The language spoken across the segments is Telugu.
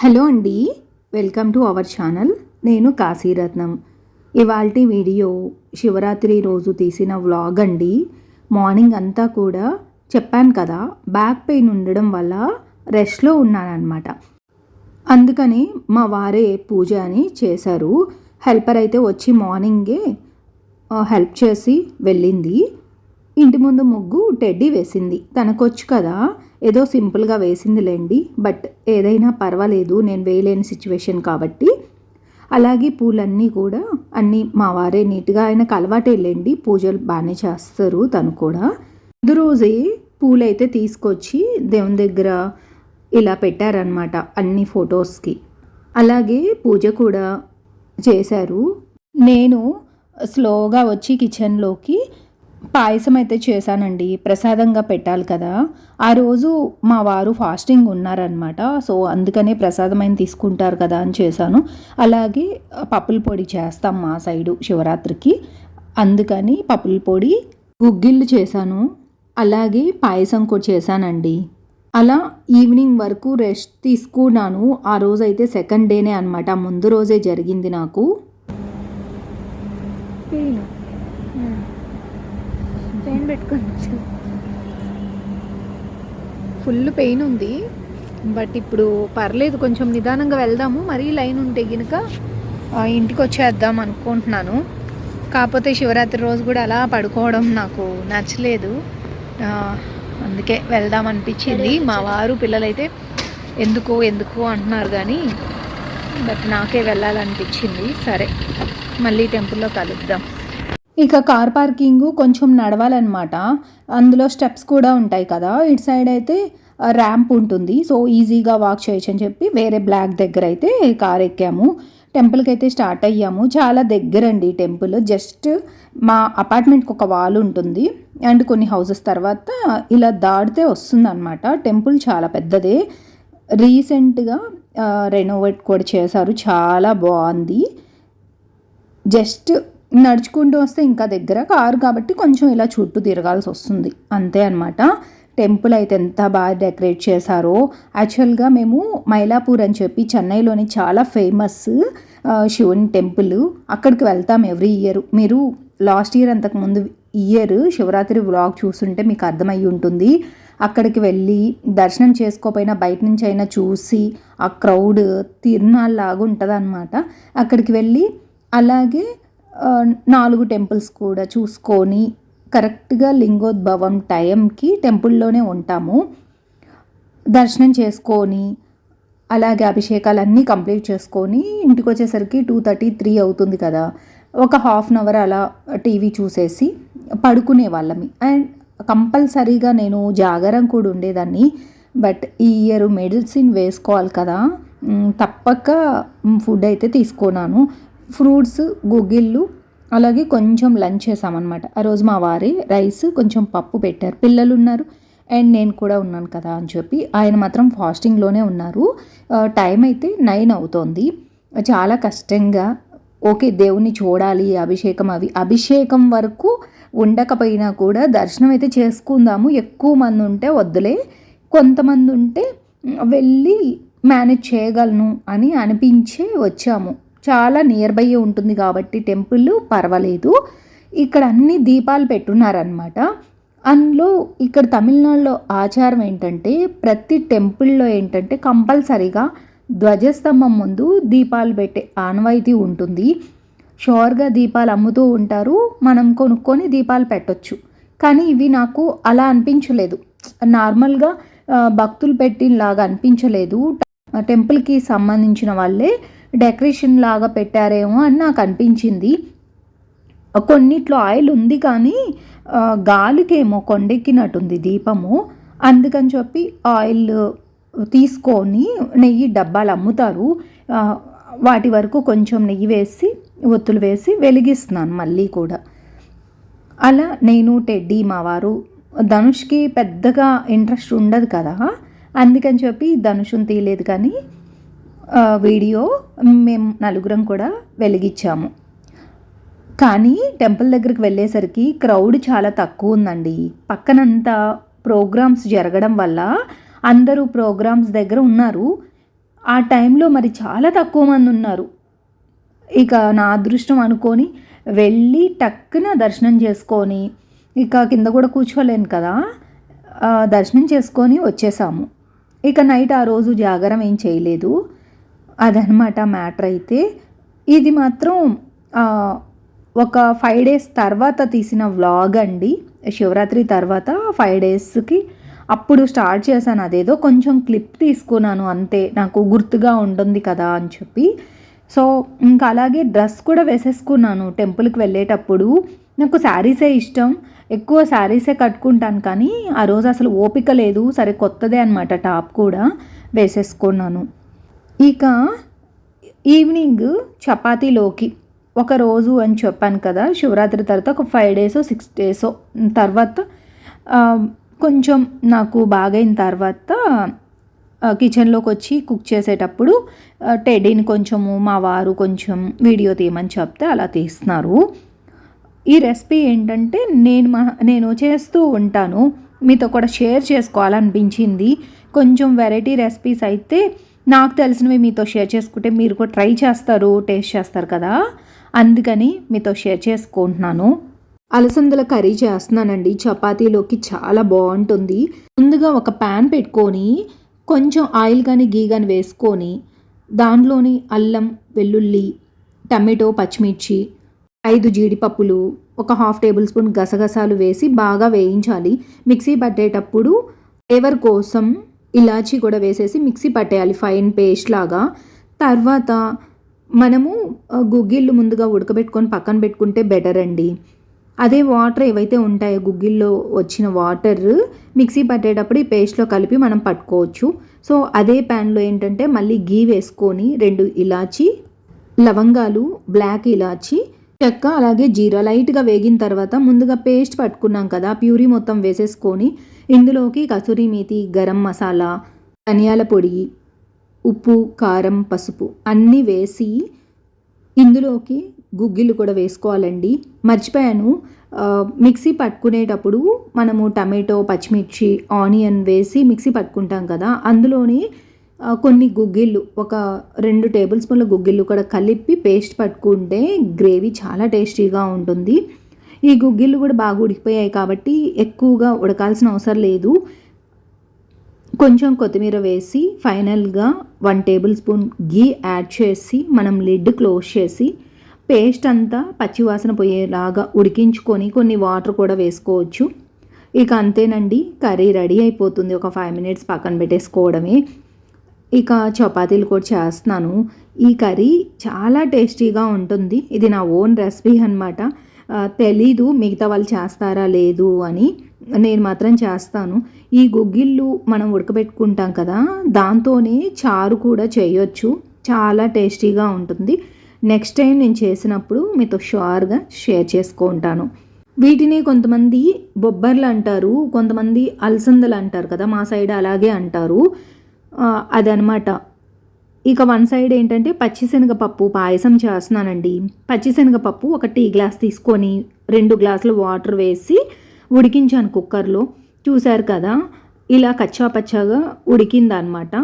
హలో అండి వెల్కమ్ టు అవర్ ఛానల్. నేను కాశీరత్నం. ఇవాల్టి వీడియో శివరాత్రి రోజు తీసిన వ్లాగ్ అండి. మార్నింగ్ అంతా కూడా చెప్పాను కదా బ్యాక్ పెయిన్ ఉండడం వల్ల రెస్ట్లో ఉన్నానన్నమాట. అందుకని మా వారే పూజ అని చేశారు. హెల్పర్ అయితే వచ్చి మార్నింగే హెల్ప్ చేసి వెళ్ళింది. ఇంటి ముందు ముగ్గు టెడ్డీ వేసింది. తనకొచ్చు కదా. ఏదో సింపుల్గా వేసిందిలేండి బట్ ఏదైనా పర్వాలేదు నేను వేయలేని సిచ్యువేషన్ కాబట్టి. అలాగే పూలన్నీ కూడా అన్నీ మా వారే నీట్గా ఆయనకు అలవాటే లేండి పూజలు బాగానే చేస్తారు తను కూడా. ముందు రోజే పూలైతే తీసుకొచ్చి దేవుని దగ్గర ఇలా పెట్టారనమాట అన్ని ఫొటోస్కి. అలాగే పూజ కూడా చేశారు. నేను స్లోగా వచ్చి కిచెన్లోకి పాయసం అయితే చేశానండి. ప్రసాదంగా పెట్టాలి కదా. ఆ రోజు మా వారు ఫాస్టింగ్ ఉన్నారనమాట సో అందుకనే ప్రసాదం అయిన తీసుకుంటారు కదా అని చేశాను. అలాగే పప్పుల పొడి చేస్తాం మా సైడు శివరాత్రికి. అందుకని పప్పుల పొడి గుగ్గిళ్ళు చేశాను. అలాగే పాయసం కూడా చేశానండి. అలా ఈవినింగ్ వరకు రెస్ట్ తీసుకున్నాను. ఆ రోజు అయితే సెకండ్ డేనే అనమాట ముందు రోజే జరిగింది నాకు. పెట్టుకోవచ్చు ఫుల్ పెయిన్ ఉంది. బట్ ఇప్పుడు పర్లేదు కొంచెం నిదానంగా వెళ్దాము. మరీ లైన్ ఉంటే గినుక ఆ, ఇంటికి వచ్చేద్దాం అనుకుంటున్నాను. కాకపోతే శివరాత్రి రోజు కూడా అలా పడుకోవడం నాకు నచ్చలేదు. అందుకే వెళ్దాం అనిపించింది. మా వారు పిల్లలైతే ఎందుకు ఎందుకు అంటున్నారు కానీ బట్ నాకే వెళ్ళాలనిపించింది. సరే మళ్ళీ టెంపుల్లో కలుద్దాం. ఇక కార్ పార్కింగ్ కొంచెం నడవాలన్నమాట. అందులో స్టెప్స్ కూడా ఉంటాయి కదా. ఇటు సైడ్ అయితే ర్యాంప్ ఉంటుంది. సో ఈజీగా వాక్ చేయొచ్చు అని చెప్పి వేరే బ్లాక్ దగ్గర అయితే కార్ ఎక్కాము. టెంపుల్కి అయితే స్టార్ట్ అయ్యాము. చాలా దగ్గర అండి టెంపుల్ జస్ట్ మా అపార్ట్మెంట్కి ఒక వాల్ ఉంటుంది. అండ్ కొన్ని హౌసెస్ తర్వాత ఇలా దాడితే వస్తుందన్నమాట. టెంపుల్ చాలా పెద్దదే. రీసెంట్గా రెనోవేట్ కూడా చేశారు. చాలా బాగుంది. జస్ట్ నడుచుకుంటూ వస్తే ఇంకా దగ్గర కారు కాబట్టి కొంచెం ఇలా చుట్టూ తిరగాల్సి వస్తుంది. అంతే అనమాట టెంపుల్ అయితే ఎంత బాగా డెకరేట్ చేశారో. యాక్చువల్గా మేము మైలాపూర్ అని చెప్పి చెన్నైలోని చాలా ఫేమస్ శివుని టెంపుల్ అక్కడికి వెళ్తాం ఎవ్రీ ఇయర్. మీరు లాస్ట్ ఇయర్ అంతకుముందు ఇయర్ శివరాత్రి వ్లాగ్ చూస్తుంటే మీకు అర్థమయ్యి ఉంటుంది. అక్కడికి వెళ్ళి దర్శనం చేసుకోపోయినా బయట నుంచి అయినా చూసి ఆ క్రౌడ్ తిరునాళ్ళలాగా ఉంటుంది అనమాట అక్కడికి వెళ్ళి అలాగే నాలుగు టెంపుల్స్ కూడా చూసుకొని కరెక్ట్గా లింగోద్భవం టైంకి టెంపుల్లోనే ఉంటాము. దర్శనం చేసుకొని అలాగే అభిషేకాలన్నీ కంప్లీట్ చేసుకొని ఇంటికి వచ్చేసరికి టూ థర్టీ త్రీ అవుతుంది కదా. ఒక హాఫ్ అన్ అవర్ అలా టీవీ చూసేసి పడుకునే వాళ్ళమి. అండ్ కంపల్సరీగా నేను జాగరం కూడా ఉండేదాన్ని. బట్ ఈ ఇయర్ మెడిసిన్ వేసుకోవాలి కదా. తప్పక ఫుడ్ అయితే తీసుకున్నాను. ఫ్రూట్స్ గుగ్గిళ్ళు అలాగే కొంచెం లంచ్ చేసామన్నమాట. ఆ రోజు మా వారి రైస్ కొంచెం పప్పు పెట్టారు. పిల్లలు ఉన్నారు. అండ్ నేను కూడా ఉన్నాను కదా అని చెప్పి ఆయన మాత్రం ఫాస్టింగ్లోనే ఉన్నారు. టైం అయితే నైన్ అవుతోంది. చాలా కష్టంగా ఓకే దేవుణ్ణి చూడాలి అభిషేకం అవి అభిషేకం వరకు ఉండకపోయినా కూడా దర్శనం అయితే చేసుకుందాము. ఎక్కువ మంది ఉంటే వద్దులే. కొంతమంది ఉంటే వెళ్ళి మేనేజ్ చేయగలను అని అనిపించే వచ్చాము. చాలా నియర్ బై ఉంటుంది కాబట్టి టెంపుల్ పర్వాలేదు. ఇక్కడ అన్ని దీపాలు పెట్టున్నారనమాట అందులో ఇక్కడ తమిళనాడులో ఆచారం ఏంటంటే ప్రతి టెంపుల్లో ఏంటంటే కంపల్సరీగా ధ్వజస్తంభం ముందు దీపాలు పెట్టే ఆనవాయితీ ఉంటుంది. షోర్గా దీపాలు అమ్ముతూ ఉంటారు మనం కొనుక్కొని దీపాలు పెట్టొచ్చు. కానీ ఇవి నాకు అలా అనిపించలేదు. నార్మల్గా భక్తులు పెట్టినలాగా అనిపించలేదు. టెంపుల్కి సంబంధించిన వాళ్ళే డెకరేషన్ లాగా పెట్టారేమో అని నాకు అనిపించింది. కొన్నిట్లో ఆయిల్ ఉంది కానీ గాలికేమో కొండెక్కినట్టుంది దీపము. అందుకని చెప్పి ఆయిల్ తీసుకొని నెయ్యి డబ్బాలు అమ్ముతారు. వాటి వరకు కొంచెం నెయ్యి వేసి ఒత్తులు వేసి వెలిగిస్తున్నాను మళ్ళీ కూడా. అలా నేను టెడ్డీ మా వారు ధనుష్కి పెద్దగా ఇంట్రెస్ట్ ఉండదు కదా. అందుకని చెప్పి ధనుషుని తీయలేదు కానీ వీడియో మేము నలుగురం కూడా వెలిగించాము. కానీ టెంపుల్ దగ్గరికి వెళ్ళేసరికి క్రౌడ్ చాలా తక్కువ ఉందండి. పక్కనంతా ప్రోగ్రామ్స్ జరగడం వల్ల అందరూ ప్రోగ్రామ్స్ దగ్గర ఉన్నారు. ఆ టైంలో మరి చాలా తక్కువ మంది ఉన్నారు. ఇక నా అదృష్టం అనుకొని వెళ్ళి టక్కున దర్శనం చేసుకొని ఇక కింద కూడా కూర్చోలేను కదా దర్శనం చేసుకొని వచ్చేసాము. ఇక నైట్ ఆ రోజు జాగరం ఏం చేయలేదు. అదనమాట మ్యాటర్ అయితే. ఇది మాత్రం ఒక ఫైవ్ డేస్ తర్వాత తీసిన వ్లాగ్ అండి. శివరాత్రి తర్వాత ఫైవ్ డేస్కి అప్పుడు స్టార్ట్ చేశాను. అదేదో కొంచెం క్లిప్ తీసుకున్నాను అంతే. నాకు గుర్తుగా ఉంటుంది కదా అని చెప్పి. సో ఇంకా అలాగే డ్రెస్ కూడా వేసేసుకున్నాను. టెంపుల్కి వెళ్ళేటప్పుడు నాకు శారీసే ఇష్టం. ఎక్కువ శారీసే కట్టుకుంటాను కానీ ఆ రోజు అసలు ఓపిక లేదు. సరే కొత్తదే అనమాట టాప్ కూడా వేసేసుకున్నాను. ఇక ఈవినింగ్ చపాతీలోకి ఒక రోజు అని చెప్పాను కదా శివరాత్రి తర్వాత ఒక ఫైవ్ డేస్ సిక్స్ డేస్ తర్వాత కొంచెం నాకు బాగైన తర్వాత కిచెన్లోకి వచ్చి కుక్ చేసేటప్పుడు టెడీని కొంచెము మా వారు కొంచెం వీడియో తీయమని చెప్తే అలా తీస్తున్నారు. ఈ రెసిపీ ఏంటంటే నేను మా నేను చేస్తూ ఉంటాను. మీతో కూడా షేర్ చేసుకోవాలనిపించింది. కొంచెం వెరైటీ రెసిపీస్ అయితే నాకు తెలిసినవి మీతో షేర్ చేసుకుంటే మీరు కూడా ట్రై చేస్తారు టేస్ట్ చేస్తారు కదా. అందుకని మీతో షేర్ చేసుకుంటున్నాను. అలసందల కర్రీ చేస్తున్నానండి. చపాతీలోకి చాలా బాగుంటుంది. ముందుగా ఒక ప్యాన్ పెట్టుకొని కొంచెం ఆయిల్ కానీ గీ కానీ వేసుకొని దాంట్లోని అల్లం వెల్లుల్లి టమాటో పచ్చిమిర్చి ఐదు జీడిపప్పులు ఒక హాఫ్ టేబుల్ స్పూన్ గసగసాలు వేసి బాగా వేయించాలి. మిక్సీ పట్టేటప్పుడు ఫ్లేవర్ కోసం ఇలాచీ కూడా వేసేసి మిక్సీ పట్టేయాలి ఫైన్ పేస్ట్ లాగా. తర్వాత మనము గుగ్గిళ్ళు ముందుగా ఉడకబెట్టుకొని పక్కన పెట్టుకుంటే బెటర్ అండి. అదే వాటర్ ఏవైతే ఉంటాయో గుగ్గిల్లో వచ్చిన వాటర్ మిక్సీ పట్టేటప్పుడు ఈ పేస్ట్లో కలిపి మనం పట్టుకోవచ్చు. సో అదే ప్యాన్లో ఏంటంటే మళ్ళీ గీ వేసుకొని రెండు ఇలాచి లవంగాలు బ్లాక్ ఇలాచి చెక్క అలాగే జీరా లైట్గా వేగిన తర్వాత ముందుగా పేస్ట్ పట్టుకున్నాం కదా ప్యూరీ మొత్తం వేసేసుకొని ఇందులోకి కసూరి మేతి గరం మసాలా ధనియాల పొడి ఉప్పు కారం పసుపు అన్నీ వేసి ఇందులోకి గుగ్గిళ్ళు కూడా వేసుకోవాలండి. మర్చిపోయాను. మిక్సీ పట్టుకునేటప్పుడు మనము టమాటో పచ్చిమిర్చి ఆనియన్ వేసి మిక్సీ పట్టుకుంటాం కదా. అందులోని కొన్ని గుగ్గిళ్ళు ఒక రెండు టేబుల్ స్పూన్ల గుగ్గిళ్ళు కూడా కలిపి పేస్ట్ పట్టుకుంటే గ్రేవీ చాలా టేస్టీగా ఉంటుంది. ఈ గుగ్గిళ్ళు కూడా బాగా ఉడికిపోయాయి కాబట్టి ఎక్కువగా ఉడకాల్సిన అవసరం లేదు. కొంచెం కొత్తిమీర వేసి ఫైనల్గా one table spoon ghee add చేసి మనం లిడ్ క్లోజ్ చేసి పేస్ట్ అంతా పచ్చివాసన పోయేలాగా ఉడికించుకొని కొన్ని వాటర్ కూడా వేసుకోవచ్చు. ఇక అంతేనండి కర్రీ రెడీ అయిపోతుంది. ఒక ఫైవ్ మినిట్స్ పక్కన పెట్టేసుకోవడమే. ఇక చపాతీలు కూడా చేస్తున్నాను. ఈ కర్రీ చాలా టేస్టీగా ఉంటుంది. ఇది నా ఓన్ రెసిపీ అనమాట తెలీదు మిగతా వాళ్ళు చేస్తారా లేదు అని నేను మాత్రం చేస్తాను. ఈ గుగ్గిళ్ళు మనం ఉడకబెట్టుకుంటాం కదా దాంతోనే చారు కూడా చేయొచ్చు. చాలా టేస్టీగా ఉంటుంది. నెక్స్ట్ టైం నేను చేసినప్పుడు మీతో షూర్గా షేర్ చేసుకుంటాను వీటిని కొంతమంది బొబ్బర్లు అంటారు కొంతమంది అలసందలు అంటారు కదా మా సైడ్ అలాగే అంటారు. అదనమాట. ఇక వన్ సైడ్ ఏంటంటే పచ్చిశనగపప్పు పాయసం చేస్తున్నానండి. పచ్చిశనగపప్పు ఒక టీ గ్లాస్ తీసుకొని రెండు గ్లాసులు వాటర్ వేసి ఉడికించాను కుక్కర్లో. చూశారు కదా ఇలా కచ్చా పచ్చాగా ఉడికిందనమాట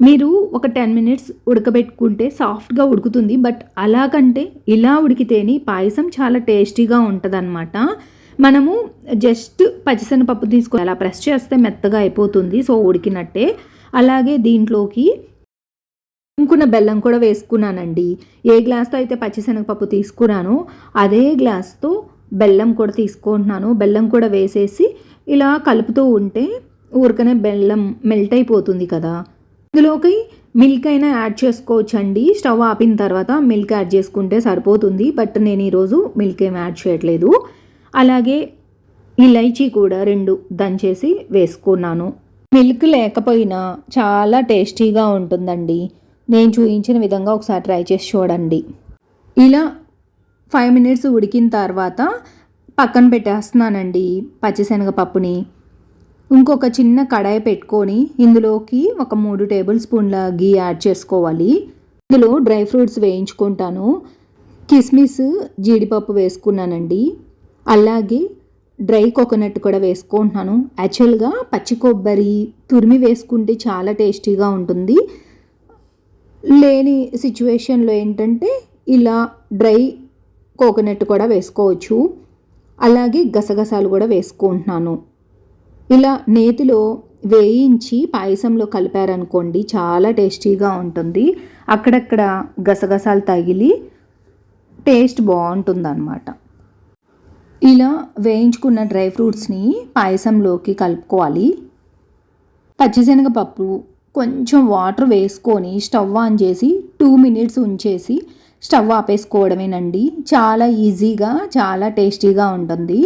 మీరు ఒక టెన్ మినిట్స్ ఉడకబెట్టుకుంటే సాఫ్ట్గా ఉడుకుతుంది బట్ అలాగంటే ఇలా ఉడికితేనే పాయసం చాలా టేస్టీగా ఉంటుందన్నమాట. మనము జస్ట్ పచ్చిశనగపప్పు తీసుకొని అలా ప్రెస్ చేస్తే మెత్తగా అయిపోతుంది సో ఉడికినట్టే. అలాగే దీంట్లోకి ఇంకున్న బెల్లం కూడా వేసుకున్నానండి. ఏ గ్లాస్తో అయితే పచ్చిశనగపప్పు తీసుకున్నానో అదే గ్లాస్తో బెల్లం కూడా తీసుకుంటున్నాను. బెల్లం కూడా వేసేసి ఇలా కలుపుతూ ఉంటే ఊరికనే బెల్లం మెల్ట్ అయిపోతుంది కదా. ఇందులోకి మిల్క్ అయినా యాడ్ చేసుకోవచ్చండి. స్టవ్ ఆపిన తర్వాత మిల్క్ యాడ్ చేసుకుంటే సరిపోతుంది. బట్ నేను ఈరోజు మిల్క్ ఏం యాడ్ చేయట్లేదు. అలాగే ఇలైచీ కూడా రెండు దంచేసి వేసుకున్నాను. మిల్క్ లేకపోయినా చాలా టేస్టీగా ఉంటుందండి. నేను చూపించిన విధంగా ఒకసారి ట్రై చేసి చూడండి. ఇలా ఫైవ్ మినిట్స్ ఉడికిన తర్వాత పక్కన పెట్టేస్తున్నానండి పచ్చిశనగపప్పుని. ఇంకొక చిన్న కడాయి పెట్టుకొని ఇందులోకి ఒక మూడు టేబుల్ స్పూన్ల గీ యాడ్ చేసుకోవాలి. ఇందులో డ్రై ఫ్రూట్స్ వేయించుకుంటాను. కిస్మిస్ జీడిపప్పు వేసుకున్నానండి. అలాగే డ్రై కోకోనట్ కూడా వేసుకుంటున్నాను. యాక్చువల్గా పచ్చి కొబ్బరి తురిమి వేసుకుంటే చాలా టేస్టీగా ఉంటుంది. లేని సిచ్యువేషన్లో ఏంటంటే ఇలా డ్రై కోకోనట్ కూడా వేసుకోవచ్చు. అలాగే గసగసాలు కూడా వేసుకుంటున్నాను. ఇలా నేతిలో వేయించి పాయసంలో కలిపారనుకోండి చాలా టేస్టీగా ఉంటుంది. అక్కడక్కడ గసగసాలు తగిలి టేస్ట్ బాగుంటుందన్నమాట. ఇలా వేయించుకున్న డ్రై ఫ్రూట్స్ని పాయసంలోకి కలుపుకోవాలి. పచ్చిశనగపప్పు కొంచెం వాటర్ వేసుకొని స్టవ్ ఆన్ చేసి టూ మినిట్స్ ఉంచేసి స్టవ్ ఆపేసుకోవడమేనండి. చాలా ఈజీగా చాలా టేస్టీగా ఉంటుంది.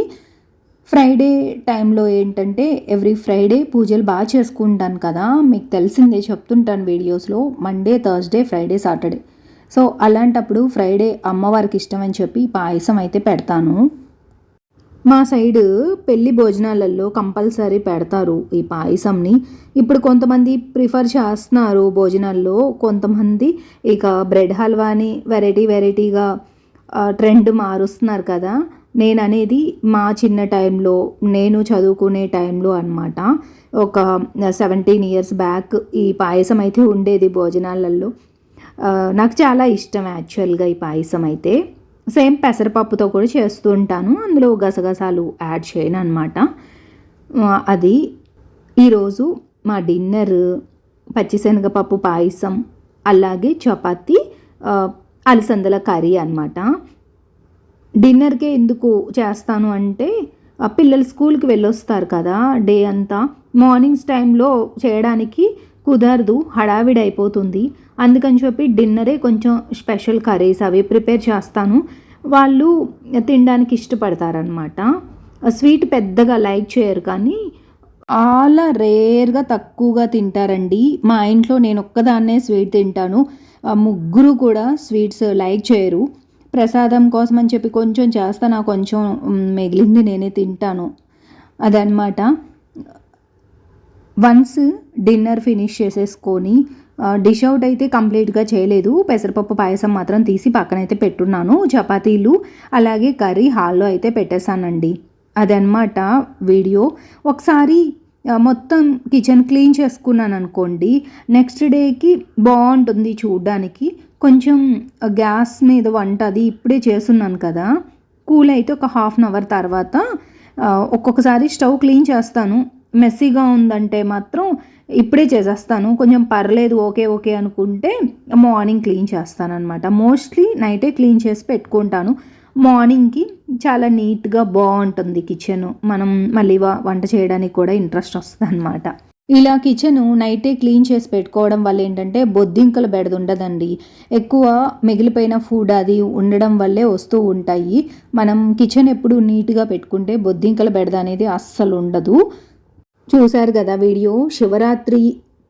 ఫ్రైడే టైంలో ఏంటంటే ఎవ్రీ ఫ్రైడే పూజలు బాగా చేసుకుంటాను కదా. మీకు తెలిసిందే చెప్తుంటాను వీడియోస్లో Monday Thursday Friday Saturday. So అలాంటప్పుడు ఫ్రైడే అమ్మవారికి ఇష్టం అని చెప్పి పాయసం అయితే పెడతాను. మా సైడ్ పెళ్ళి భోజనాలలో కంపల్సరీ పెడతారు ఈ పాయసంని. ఇప్పుడు కొంతమంది ప్రిఫర్ చేస్తున్నారు భోజనాల్లో. కొంతమంది ఇక బ్రెడ్ హల్వాని వెరైటీ వెరైటీగా ట్రెండ్ మారుస్తున్నారు కదా. నేను అనేది మా చిన్న టైంలో నేను చదువుకునే టైంలో అనమాట ఒక సెవెంటీన్ ఇయర్స్ బ్యాక్ ఈ పాయసం అయితే ఉండేది భోజనాలలో నాకు చాలా ఇష్టం యాక్చువల్గా ఈ పాయసం అయితే. సేమ్ పెసరపప్పుతో కూడా చేస్తూ ఉంటాను. అందులో గసగసాలు యాడ్ చేయను అనమాట అది ఈరోజు మా డిన్నర్ పచ్చిశనగపప్పు పాయసం అలాగే చపాతి అలసందల కర్రీ అనమాట డిన్నర్కే ఎందుకు చేస్తాను అంటే పిల్లలు స్కూల్కి వెళ్ళొస్తారు కదా డే అంతా. మార్నింగ్స్ టైంలో చేయడానికి కుదరదు హడావిడి అయిపోతుంది అందుకని చెప్పి డిన్నరే కొంచెం స్పెషల్ కర్రీస్ అవి ప్రిపేర్ చేస్తాను. వాళ్ళు తినడానికి ఇష్టపడతారనమాట స్వీట్ పెద్దగా లైక్ చేయరు కానీ చాలా రేర్గా తక్కువగా తింటారండి. మా ఇంట్లో నేను ఒక్కదాన్నే స్వీట్ తింటాను. ముగ్గురు కూడా స్వీట్స్ లైక్ చేయరు. ప్రసాదం కోసం అని చెప్పి కొంచెం చేస్తాను నాకు కొంచెం మిగిలింది నేనే తింటాను. అదనమాట వన్స్ డిన్నర్ ఫినిష్ చేసేసుకొని డిష్ అవుట్ అయితే కంప్లీట్గా చేయలేదు. పెసరపప్పు పాయసం మాత్రం తీసి పక్కనైతే పెట్టున్నాను. చపాతీలు అలాగే కర్రీ హాల్లో అయితే పెట్టేశానండి. అదనమాట వీడియో. ఒకసారి మొత్తం కిచెన్ క్లీన్ చేసుకున్నాను అనుకోండి నెక్స్ట్ డేకి బాగుంటుంది చూడడానికి. కొంచెం గ్యాస్ మీద వంట అది ఇప్పుడే చేస్తున్నాను కదా. కూల్ అయితే ఒక హాఫ్ అన్ అవర్ తర్వాత ఒక్కొక్కసారి స్టవ్ క్లీన్ చేస్తాను. మెస్సీగా ఉందంటే మాత్రం ఇప్పుడే చేసేస్తాను. కొంచెం పర్లేదు ఓకే ఓకే అనుకుంటే మార్నింగ్ క్లీన్ చేస్తాను అనమాట మోస్ట్లీ నైటే క్లీన్ చేసి పెట్టుకుంటాను. మార్నింగ్కి చాలా నీట్గా బాగుంటుంది కిచెన్. మనం మళ్ళీ వంట చేయడానికి కూడా ఇంట్రెస్ట్ వస్తుంది అనమాట ఇలా కిచెన్ నైటే క్లీన్ చేసి పెట్టుకోవడం వల్ల ఏంటంటే బొద్దింకల బెడద ఉండదండి ఎక్కువ మిగిలిపోయిన ఫుడ్ అది ఉండడం వల్లే వస్తూ ఉంటాయి. మనం కిచెన్ ఎప్పుడు నీట్గా పెట్టుకుంటే బొద్దింకల బెడద అనేది అస్సలు ఉండదు. చూశారు కదా వీడియో? శివరాత్రి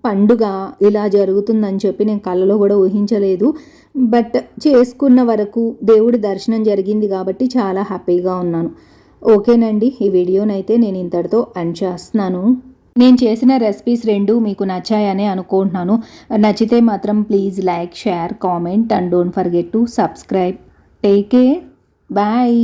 పండుగ ఇలా జరుగుతుందని చెప్పి నేను కళ్ళలో కూడా ఊహించలేదు. బట్ చేసుకున్న వరకు దేవుడి దర్శనం జరిగింది కాబట్టి చాలా హ్యాపీగా ఉన్నాను. ఓకేనండి ఈ వీడియోనైతే నేను ఇంతటితో ఎండ్ చేస్తున్నాను. నేను చేసిన రెసిపీస్ రెండు మీకు నచ్చాయని అనుకుంటున్నాను. నచ్చితే మాత్రం please like share comment and don't forget to subscribe take care bye